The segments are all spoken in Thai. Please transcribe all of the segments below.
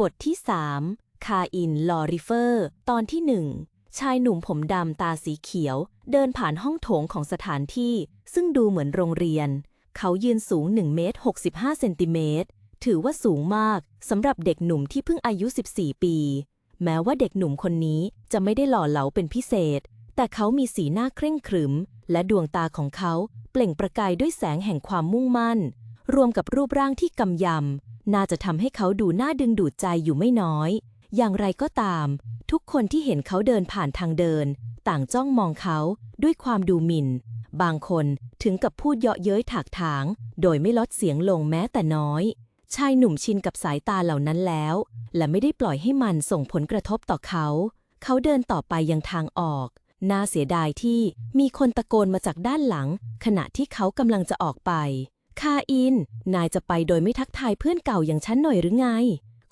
บทที่สามคาอินลอริเฟอร์ ตอนที่หนึ่งชายหนุ่มผมดำตาสีเขียว เดินผ่านห้องโถงของสถานที่ ซึ่งดูเหมือนโรงเรียน เขายืนสูง1เมตร65เซนติเมตรถือว่าสูงมากสำหรับเด็กหนุ่มที่เพิ่งอายุ 14 ปี แม้ว่าเด็กหนุ่มคนนี้จะไม่ได้หล่อเหลาเป็นพิเศษ แต่เขามีสีหน้าเคร่งขรึม และดวงตาของเขาเปล่งประกายด้วยแสงแห่งความมุ่งมั่น รวมกับรูปร่างที่กำยำ น่าจะทำให้เขาดูน่าดึงดูดใจอยู่ไม่น้อย อย่างไรก็ตาม ทุกคนที่เห็นเขาเดินผ่านทางเดิน ต่างจ้องมองเขาด้วยความดูหมิ่น บางคนถึงกับพูดเยาะเย้ยถากถาง โดยไม่ลดเสียงลงแม้แต่น้อย ชายหนุ่มชินกับสายตาเหล่านั้นแล้ว และไม่ได้ปล่อยให้มันส่งผลกระทบต่อเขา เขาเดินต่อไปยังทางออกน่าเสียดายที่มีคนตะโกนมาจากด้านหลัง ขณะที่เขากำลังจะออกไป คาอิน นายจะไปโดยไม่ทักทายเพื่อนเก่าอย่างฉันหน่อยหรือไง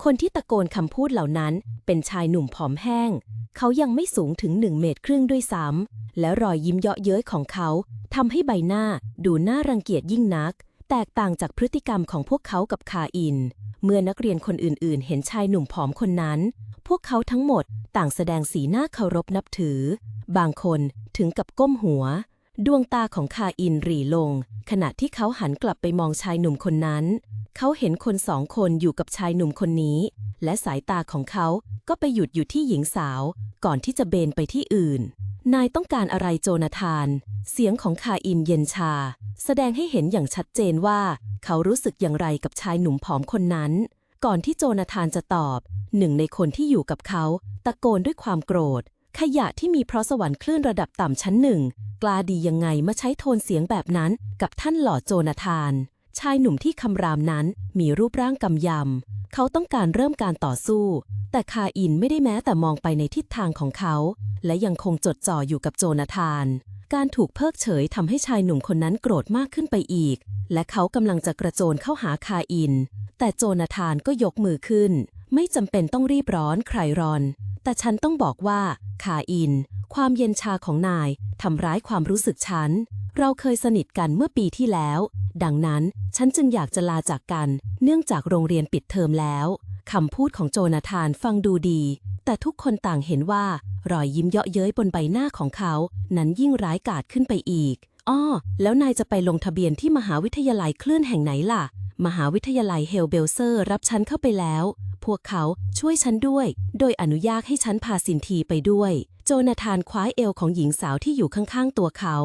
คนที่ตะโกนคำพูดเหล่านั้น เป็นชายหนุ่มผอมแห้ง เขายังไม่สูงถึงหนึ่งเมตรครึ่งด้วยซ้ำและรอยยิ้มเยาะเย้ยของเขาทำให้ใบหน้าดูน่ารังเกียจยิ่งนัก แตกต่างจากพฤติกรรมของพวกเขากับคาอิน เมื่อนักเรียนคนอื่นๆ เห็นชายหนุ่มผอมคนนั้น พวกเขาทั้งหมดต่างแสดงสีหน้าเคารพนับถือ บางคนถึงกับก้มหัว ดวงตาของคาอินหรี่ลง ขณะที่เขาหันกลับไปมองชายหนุ่มคนนั้น เขาเห็นคนสองคนอยู่กับชายหนุ่มคนนี้ และสายตาของเขาก็ไปหยุดอยู่ที่หญิงสาว ก่อนที่จะเบนไปที่อื่น นายต้องการอะไรโจนาธาน เสียงของคาอินเย็นชา แสดงให้เห็นอย่างชัดเจนว่า เขารู้สึกอย่างไรกับชายหนุ่มผอมคนนั้น ก่อนที่โจนาธานจะตอบ หนึ่งในคนที่อยู่กับเขา ตะโกนด้วยความโกรธ ขยะที่มีเพราะสวรรค์คลื่นระดับต่ำชั้นหนึ่ง กล้าดียังไงมาใช้โทนเสียงแบบนั้นกับท่านหล่อโจนาธาน ชายหนุ่มที่คำรามนั้นมีรูปร่างกำยำ เขาต้องการเริ่มการต่อสู้ แต่คาอินไม่ได้แม้แต่มองไปในทิศทางของเขา และยังคงจดจ่ออยู่กับโจนาธาน การถูกเพิกเฉยทำให้ชายหนุ่มคนนั้นโกรธมากขึ้นไปอีก และเขากำลังจะกระโจนเข้าหาคาอิน แต่โจนาธานก็ยกมือขึ้น ไม่จำเป็นต้องรีบร้อนใครรอนแต่ฉันต้องบอกว่าคาอิน ความเย็นชาของนายทำร้ายความรู้สึกฉัน เราเคยสนิทกันเมื่อปีที่แล้ว ดังนั้นฉันจึงอยากจะลาจากกัน เนื่องจากโรงเรียนปิดเทอมแล้วคำพูดของโจนาธานฟังดูดี แต่ทุกคนต่างเห็นว่ารอยยิ้มเยาะเย้ยบนใบหน้าของเขา นั้นยิ่งร้ายกาจขึ้นไปอีก อ้อ แล้วนายจะไปลงทะเบียนที่มหาวิทยาลัยคลื่นแห่งไหนล่ะ มหาวิทยาลัยเฮลเบลเซอร์รับฉันเข้าไปแล้ว พวกเขาช่วยฉันด้วย โดยอนุญาตให้ฉันพาสินทีไปด้วย โจนาธานคว้าเอวของหญิงสาวที่อยู่ข้างๆตัวเขา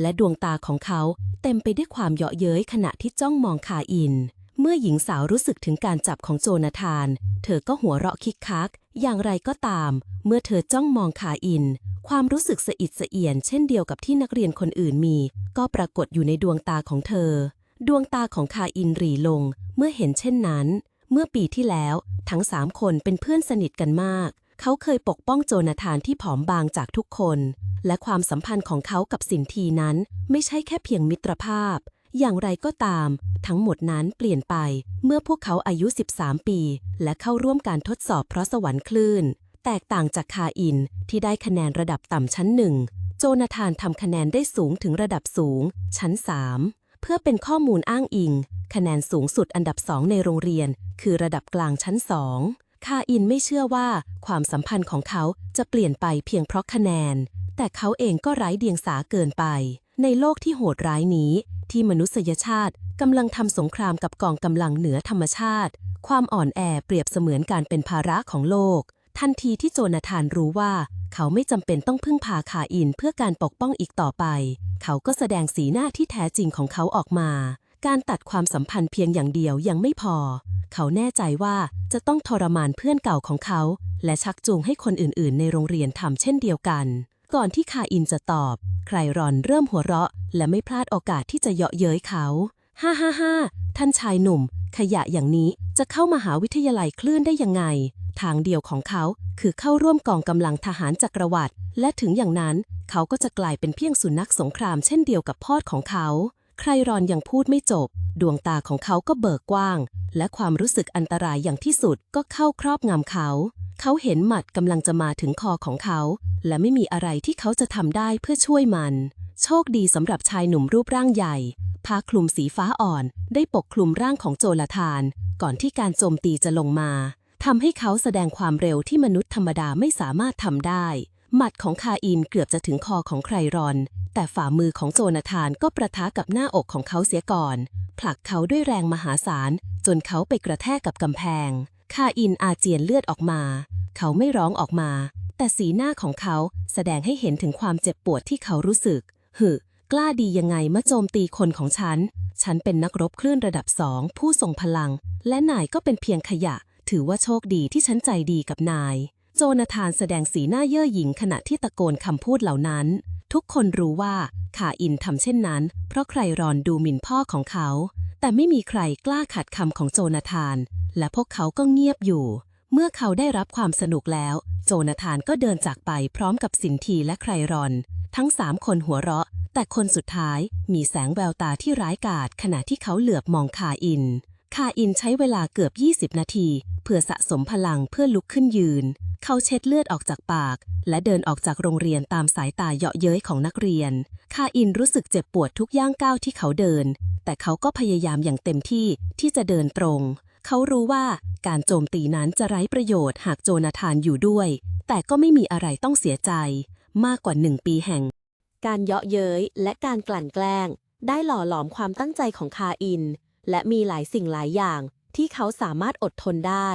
และดวงตาของเขาเต็มไปด้วยความเยาะเย้ยขณะที่จ้องมองคาอิน เมื่อหญิงสาวรู้สึกถึงการจับของโจนาธาน เธอก็หัวเราะคิกคัก อย่างไรก็ตาม เมื่อเธอจ้องมองคาอิน ความรู้สึกสะอิดสะเอียน เช่นเดียวกับที่นักเรียนคนอื่นมี ก็ปรากฏอยู่ในดวงตาของเธอ ดวงตาของคาอินหรี่ลง เมื่อเห็นเช่นนั้น เมื่อปีที่แล้ว ทั้งสามคนเป็นเพื่อนสนิทกันมาก เขาเคยปกป้องโจนาธานที่ผอมบางจากทุกคน และความสัมพันธ์ของเขากับสินทีนั้น ไม่ใช่แค่เพียงมิตรภาพ อย่างไรก็ตาม ทั้งหมดนั้นเปลี่ยนไป เมื่อพวกเขาอายุ 13 ปี และเข้าร่วมการทดสอบเพราะสวรรค์คลื่น แตกต่างจากคาอินที่ได้คะแนนระดับต่ำชั้นหนึ่ง โจนาธานทำคะแนนได้สูงถึงระดับสูง ชั้น 3 เพื่อเป็นข้อมูลอ้างอิง คะแนนสูงสุดอันดับสองในโรงเรียน คือระดับกลางชั้นสองคาอินไม่เชื่อว่าความสัมพันธ์ของเขาจะเปลี่ยนไปเพียงเพราะคะแนน แต่เขาเองก็ไร้เดียงสาเกินไป ในโลกที่โหดร้ายนี้ ที่มนุษยชาติกำลังทำสงครามกับกองกำลังเหนือธรรมชาติ ความอ่อนแอเปรียบเสมือนการเป็นภาระของโลก ทันทีที่โจนาธานรู้ว่า เขาไม่จำเป็นต้องพึ่งพาคาอินเพื่อการปกป้องอีกต่อไป เขาก็แสดงสีหน้าที่แท้จริงของเขาออกมา การตัดความสัมพันธ์เพียงอย่างเดียวยังไม่พอ เขาแน่ใจว่าจะต้องทรมานเพื่อนเก่าของเขา และชักจูงให้คนอื่น ๆ ในโรงเรียนทำเช่นเดียวกัน ก่อนที่คาอินจะตอบ ใครรอนเริ่มหัวเราะ และไม่พลาดโอกาสที่จะเยาะเย้ยเขา ฮ่าฮ่าฮ่าท่านชายหนุ่ม ขยะอย่างนี้จะเข้ามาหาวิทยาลัยคลื่นได้ยังไง ทางเดียวของเขาคือเข้าร่วมกองกำลังทหารจักรวรรดิและถึงอย่างนั้น เขาก็จะกลายเป็นเพียงสุนัขสงครามเช่นเดียวกับพ่อของเขา ใครรอนยังพูดไม่จบ ดวงตาของเขาก็เบิกกว้าง และความรู้สึกอันตรายอย่างที่สุดก็เข้าครอบงำเขา เขาเห็นหมัดกำลังจะมาถึงคอของเขา และไม่มีอะไรที่เขาจะทำได้เพื่อช่วยมัน โชคดีสำหรับชายหนุ่มรูปร่างใหญ่ผ้าคลุมสีฟ้าอ่อน ได้ปกคลุมร่างของโจลาธาน ก่อนที่การโจมตีจะลงมาทำให้เขาแสดงความเร็วที่มนุษย์ธรรมดาไม่สามารถทำได้ หมัดของคาอินเกือบจะถึงคอของใครรอน แต่ฝ่ามือของโจนาธานก็ประทะกับหน้าอกของเขาเสียก่อน ผลักเขาด้วยแรงมหาศาล จนเขาไปกระแทกกับกำแพง คาอินอาเจียนเลือดออกมา เขาไม่ร้องออกมา แต่สีหน้าของเขาแสดงให้เห็นถึงความเจ็บปวดที่เขารู้สึก หึ กล้าดียังไงมาโจมตีคนของฉัน ฉันเป็นนักรบคลื่นระดับสองผู้ทรงพลัง และนายก็เป็นเพียงขยะ ถือว่าโชคดีที่ฉันใจดีกับนาย โจนาธานแสดงสีหน้าเย่อหยิ่งขณะที่ตะโกนคำพูดเหล่านั้น ทุกคนรู้ว่าขาอินทำเช่นนั้น เพราะใครรอนดูหมิ่นพ่อของเขา แต่ไม่มีใครกล้าขัดคำของโจนาธาน และพวกเขาก็เงียบอยู่ เมื่อเขาได้รับความสนุกแล้ว โจนาธานก็เดินจากไปพร้อมกับสินทีและใครรอน ทั้งสามคนหัวเราะ แต่คนสุดท้ายมีแสงแววตาที่ร้ายกาจขณะที่เขาเหลือบมองคาอินคาอินใช้เวลาเกือบ 20 นาที เพื่อสะสมพลังเพื่อลุกขึ้นยืน เขาเช็ดเลือดออกจากปาก และเดินออกจากโรงเรียนตามสายตาเยาะเย้ยของนักเรียน คาอินรู้สึกเจ็บปวดทุกย่างก้าวที่เขาเดิน แต่เขาก็พยายามอย่างเต็มที่ที่จะเดินตรง เขารู้ว่าการโจมตีนั้นจะไร้ประโยชน์หากโจนาธานอยู่ด้วย แต่ก็ไม่มีอะไรต้องเสียใจ มากกว่าหนึ่งปีแห่ง การเยาะเย้ยและการกลั่นแกล้ง ได้หล่อหลอมความตั้งใจของคาอิน และมีหลายสิ่งหลายอย่างที่เขาสามารถอดทนได้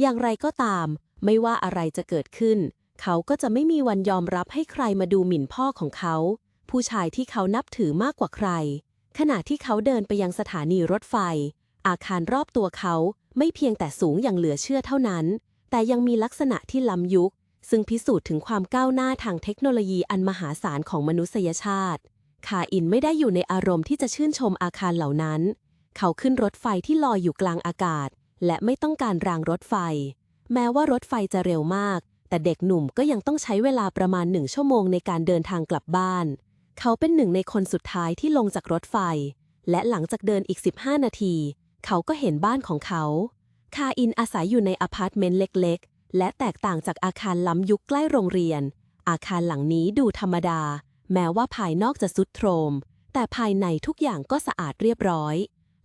อย่างไรก็ตาม ไม่ว่าอะไรจะเกิดขึ้น เขาก็จะไม่มีวันยอมรับให้ใครมาดูหมิ่นพ่อของเขา ผู้ชายที่เขานับถือมากกว่าใคร ขณะที่เขาเดินไปยังสถานีรถไฟ อาคารรอบตัวเขาไม่เพียงแต่สูงอย่างเหลือเชื่อเท่านั้น แต่ยังมีลักษณะที่ล้ำยุค ซึ่งพิสูจน์ถึงความก้าวหน้าทางเทคโนโลยีอันมหาศาลของมนุษยชาติ คาอินไม่ได้อยู่ในอารมณ์ที่จะชื่นชมอาคารเหล่านั้น เขาขึ้นรถไฟที่ลอยอยู่กลางอากาศ และไม่ต้องการรางรถไฟ แม้ว่ารถไฟจะเร็วมาก แต่เด็กหนุ่มก็ยังต้องใช้เวลาประมาณหนึ่งชั่วโมงในการเดินทางกลับบ้าน เขาเป็นหนึ่งในคนสุดท้ายที่ลงจากรถไฟ และหลังจากเดินอีก 15 นาที เขาก็เห็นบ้านของเขา คาอินอาศัยอยู่ในอพาร์ตเมนต์เล็กๆ และแตกต่างจากอาคารล้ำยุคใกล้โรงเรียน อาคารหลังนี้ดูธรรมดา แม้ว่าภายนอกจะสุดโทรม แต่ภายในทุกอย่างก็สะอาดเรียบร้อย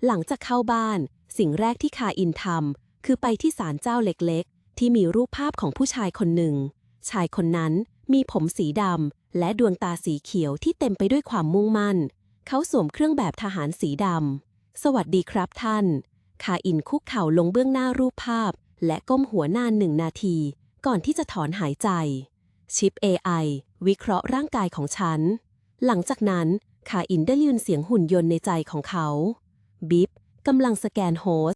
หลังจากเข้าบ้าน สิ่งแรกที่คาอินทำคือไปที่ศาลเจ้าเล็กๆ ที่มีรูปภาพของผู้ชายคนหนึ่ง ชายคนนั้นมีผมสีดำและดวงตาสีเขียวที่เต็มไปด้วยความมุ่งมั่น เขาสวมเครื่องแบบทหารสีดำ สวัสดีครับท่าน คาอินคุกเข่าลงเบื้องหน้ารูปภาพ และก้มหัวนานหนึ่งนาที ก่อนที่จะถอนหายใจ ชิป AI วิเคราะห์ร่างกายของฉัน หลังจากนั้นคาอินได้ยินเสียงหุ่นยนต์ในใจของเขา บิบกำลังสแกนโฮสต์